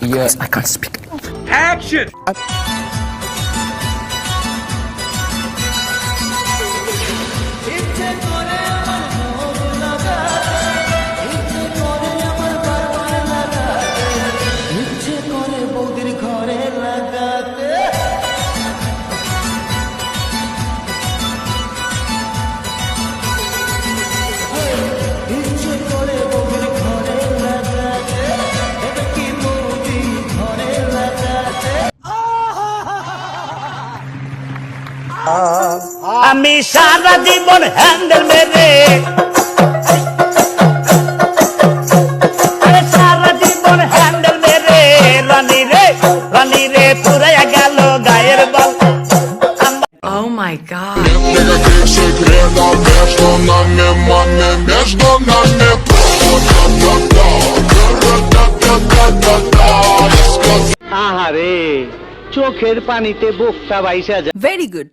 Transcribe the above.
Yeah. I can't speak. Action! I আমি সারা জীবন handle মেরে। সারা জীবন handle মেরে। রানি রে রানি রে পুরাইয়া গেল গায়ের বল। চোখের পানিতে বোকটা বাইসা যায়। Very good